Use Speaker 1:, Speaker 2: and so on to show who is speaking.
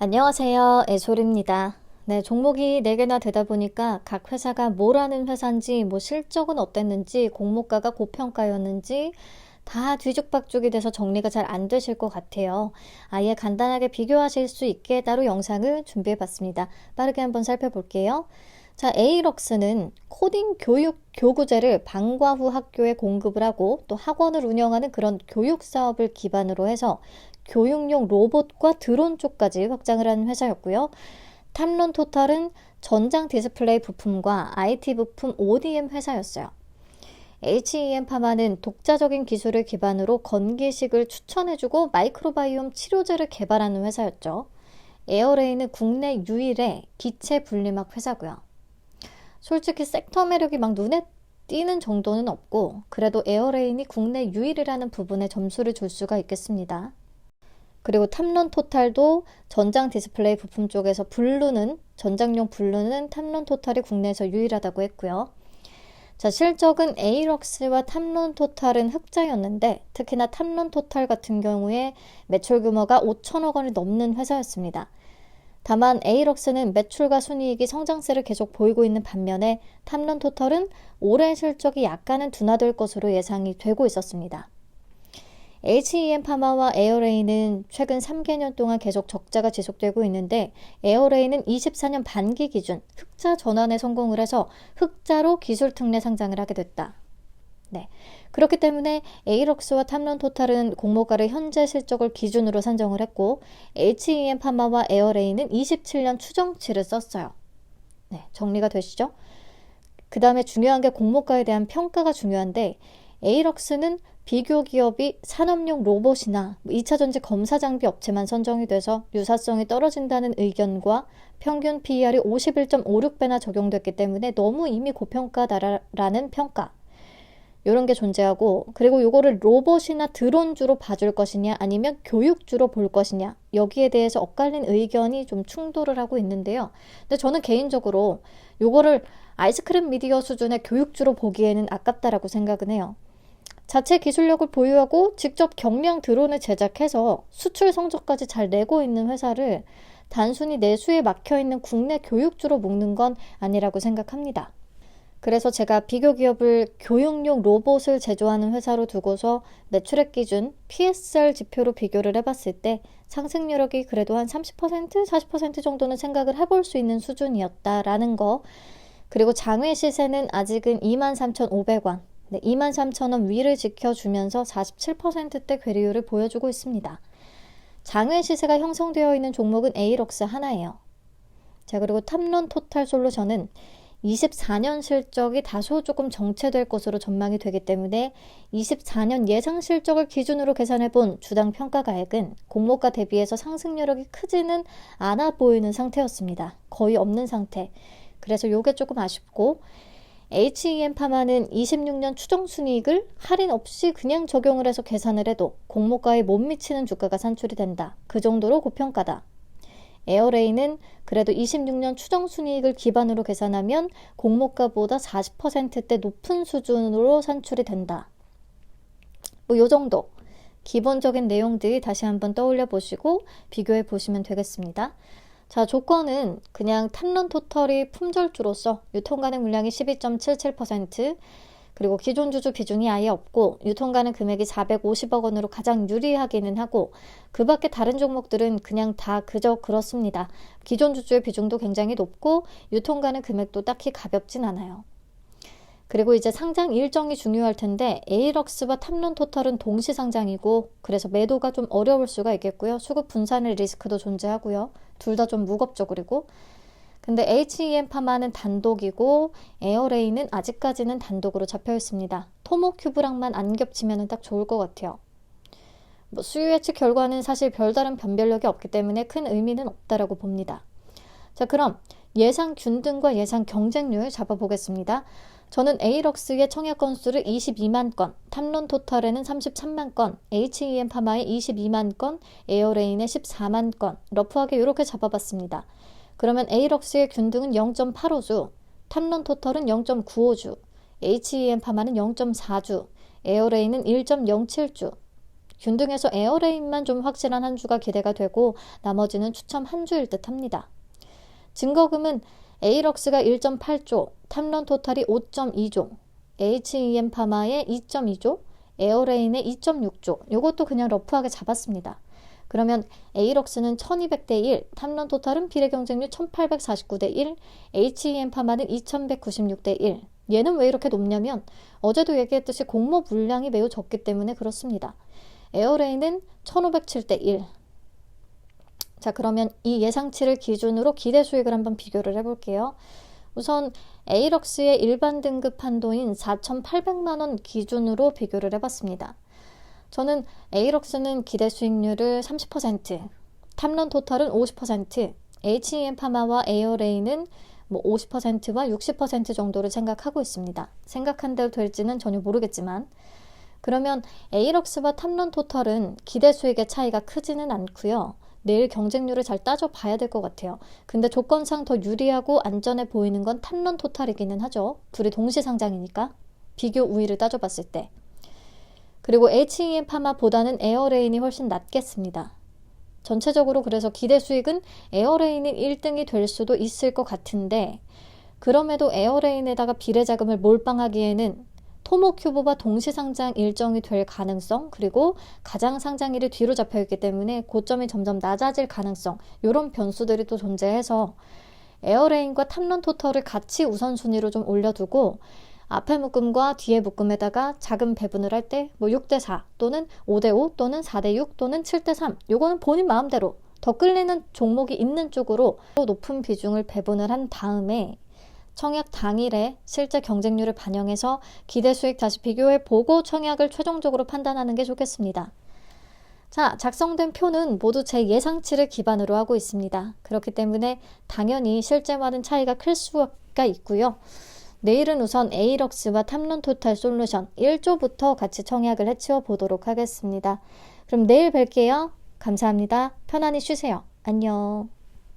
Speaker 1: 안녕하세요. 애솔입니다. 네, 종목이 4개나 되다 보니까 각 회사가 뭐라는 회사인지, 뭐 실적은 어땠는지, 공모가가 고평가였는지, 다 뒤죽박죽이 돼서 정리가 잘 안 되실 것 같아요. 아예 간단하게 비교하실 수 있게 따로 영상을 준비해 봤습니다. 빠르게 한번 살펴볼게요. 자, 에이럭스는 코딩 교육 교구제를 방과 후 학교에 공급을 하고 또 학원을 운영하는 그런 교육 사업을 기반으로 해서 교육용 로봇과 드론 쪽까지 확장을 하는 회사였고요. 탐론 토탈은 전장 디스플레이 부품과 IT 부품 ODM 회사였어요. HEM 파마는 독자적인 기술을 기반으로 건기식을 추천해주고 마이크로바이옴 치료제를 개발하는 회사였죠. 에어레이는 국내 유일의 기체 분리막 회사고요. 솔직히 섹터 매력이 막 눈에 띄는 정도는 없고 그래도 에어레인이 국내 유일이라는 부분에 점수를 줄 수가 있겠습니다. 그리고 탐론 토탈도 전장 디스플레이 부품 쪽에서 블루는 전장용 블루는 탐론 토탈이 국내에서 유일하다고 했고요. 자, 실적은 에이럭스와 탐론 토탈은 흑자였는데 특히나 탐론 토탈 같은 경우에 매출 규모가 5천억 원을 넘는 회사였습니다. 다만 에이럭스는 매출과 순이익이 성장세를 계속 보이고 있는 반면에 탐론 토털은 올해 실적이 약간은 둔화될 것으로 예상이 되고 있었습니다. HEM 파마와 에어레이는 최근 3개년 동안 계속 적자가 지속되고 있는데 에어레이는 24년 반기 기준 흑자 전환에 성공을 해서 흑자로 기술 특례 상장을 하게 됐다. 네. 그렇기 때문에 에이럭스와 탐론 토탈은 공모가를 현재 실적을 기준으로 산정을 했고 HEM 파마와 에어레이는 27년 추정치를 썼어요. 네, 정리가 되시죠? 그 다음에 중요한 게 공모가에 대한 평가가 중요한데 에이럭스는 비교 기업이 산업용 로봇이나 2차 전지 검사 장비 업체만 선정이 돼서 유사성이 떨어진다는 의견과 평균 PER이 51.56배나 적용됐기 때문에 너무 이미 고평가다라는 평가 이런 게 존재하고 그리고 이거를 로봇이나 드론주로 봐줄 것이냐 아니면 교육주로 볼 것이냐 여기에 대해서 엇갈린 의견이 좀 충돌을 하고 있는데요. 근데 저는 개인적으로 이거를 아이스크림 미디어 수준의 교육주로 보기에는 아깝다라고 생각은 해요. 자체 기술력을 보유하고 직접 경량 드론을 제작해서 수출 성적까지 잘 내고 있는 회사를 단순히 내수에 막혀 있는 국내 교육주로 묶는 건 아니라고 생각합니다. 그래서 제가 비교 기업을 교육용 로봇을 제조하는 회사로 두고서 매출액 기준 PSR 지표로 비교를 해봤을 때 상승률이 그래도 한 30%, 40% 정도는 생각을 해볼 수 있는 수준이었다라는 거. 그리고 장외 시세는 아직은 23,500원, 네, 23,000원 위를 지켜주면서 47%대 괴리율을 보여주고 있습니다. 장외 시세가 형성되어 있는 종목은 에이럭스 하나예요. 자, 그리고 탐론 토탈 솔루션은 24년 실적이 다소 조금 정체될 것으로 전망이 되기 때문에 24년 예상 실적을 기준으로 계산해 본 주당 평가가액은 공모가 대비해서 상승률이 크지는 않아 보이는 상태였습니다. 거의 없는 상태. 그래서 이게 조금 아쉽고 HEM 파마는 26년 추정 순이익을 할인 없이 그냥 적용을 해서 계산을 해도 공모가에 못 미치는 주가가 산출이 된다. 그 정도로 고평가다. 에어레이는 그래도 26년 추정 순이익을 기반으로 계산하면 공모가보다 40%대 높은 수준으로 산출이 된다. 뭐 요 정도 기본적인 내용들 다시 한번 떠올려 보시고 비교해 보시면 되겠습니다. 자, 조건은 그냥 탄론 토털이 품절주로서 유통 가능 물량이 12.77%, 그리고 기존 주주 비중이 아예 없고 유통 가능 금액이 450억 원으로 가장 유리하기는 하고 그 밖에 다른 종목들은 그냥 다 그저 그렇습니다. 기존 주주의 비중도 굉장히 높고 유통 가능 금액도 딱히 가볍진 않아요. 그리고 이제 상장 일정이 중요할 텐데 에이럭스와 탐론 토탈은 동시 상장이고 그래서 매도가 좀 어려울 수가 있겠고요. 수급 분산의 리스크도 존재하고요. 둘 다 좀 무겁죠. 그리고 근데 HEM 파마는 단독이고 에어레이는 아직까지는 단독으로 잡혀 있습니다. 토모 큐브랑만 안 겹치면 딱 좋을 것 같아요. 뭐 수요 예측 결과는 사실 별다른 변별력이 없기 때문에 큰 의미는 없다라고 봅니다. 자, 그럼 예상 균등과 예상 경쟁률 잡아보겠습니다. 저는 에이럭스의 청약 건수를 22만 건, 탐론 토탈에는 33만 건, HEM 파마의 22만 건, 에어레인의 14만 건, 러프하게 이렇게 잡아봤습니다. 그러면 A럭스의 균등은 0.85주, 탐론 토털은 0.95주, HEM 파마는 0.4주, 에어레이는 1.07주. 균등해서 에어레인만 좀 확실한 한 주가 기대가 되고 나머지는 추첨 한 주일 듯 합니다. 증거금은 에이럭스가 1.8조, 탐런 토탈이 5.2조, HEM 파마의 2.2조, 에어레인의 2.6조. 요것도 그냥 러프하게 잡았습니다. 그러면 에이럭스는 1200대 1, 탐런 토탈은 비례 경쟁률 1849대 1, HEM 파마는 2196대 1. 얘는 왜 이렇게 높냐면 어제도 얘기했듯이 공모 물량이 매우 적기 때문에 그렇습니다. 에어레인은 1507대 1. 자, 그러면 이 예상치를 기준으로 기대 수익을 한번 비교를 해볼게요. 우선 에이럭스의 일반 등급 한도인 4,800만 원 기준으로 비교를 해봤습니다. 저는 에이럭스는 기대 수익률을 30%, 탐런 토탈은 50%, HEM 파마와 에어레인은 뭐 50%와 60% 정도를 생각하고 있습니다. 생각한 대로 될지는 전혀 모르겠지만 그러면 에이럭스와 탐런 토탈은 기대 수익의 차이가 크지는 않고요. 내일 경쟁률을 잘 따져봐야 될 것 같아요. 근데 조건상 더 유리하고 안전해 보이는 건 탐런 토탈이기는 하죠. 둘이 동시 상장이니까 비교 우위를 따져봤을 때. 그리고 HEM 파마보다는 에어레인이 훨씬 낫겠습니다. 전체적으로 그래서 기대 수익은 에어레인이 1등이 될 수도 있을 것 같은데 그럼에도 에어레인에다가 비례 자금을 몰빵하기에는 토모큐브와 동시 상장 일정이 될 가능성 그리고 가장 상장일이 뒤로 잡혀 있기 때문에 고점이 점점 낮아질 가능성 이런 변수들이 또 존재해서 에어레인과 탐런 토털을 같이 우선순위로 좀 올려두고 앞에 묶음과 뒤에 묶음에다가 자금 배분을 할 때 뭐 6대 4 또는 5대 5 또는 4대 6 또는 7대 3 요거는 본인 마음대로 더 끌리는 종목이 있는 쪽으로 높은 비중을 배분을 한 다음에 청약 당일에 실제 경쟁률을 반영해서 기대 수익 다시 비교해 보고 청약을 최종적으로 판단하는 게 좋겠습니다. 자, 작성된 표는 모두 제 예상치를 기반으로 하고 있습니다. 그렇기 때문에 당연히 실제와는 차이가 클 수가 있고요. 내일은 우선 에이럭스와 탐론 토탈 솔루션 1조부터 같이 청약을 해치워 보도록 하겠습니다. 그럼 내일 뵐게요. 감사합니다. 편안히 쉬세요. 안녕.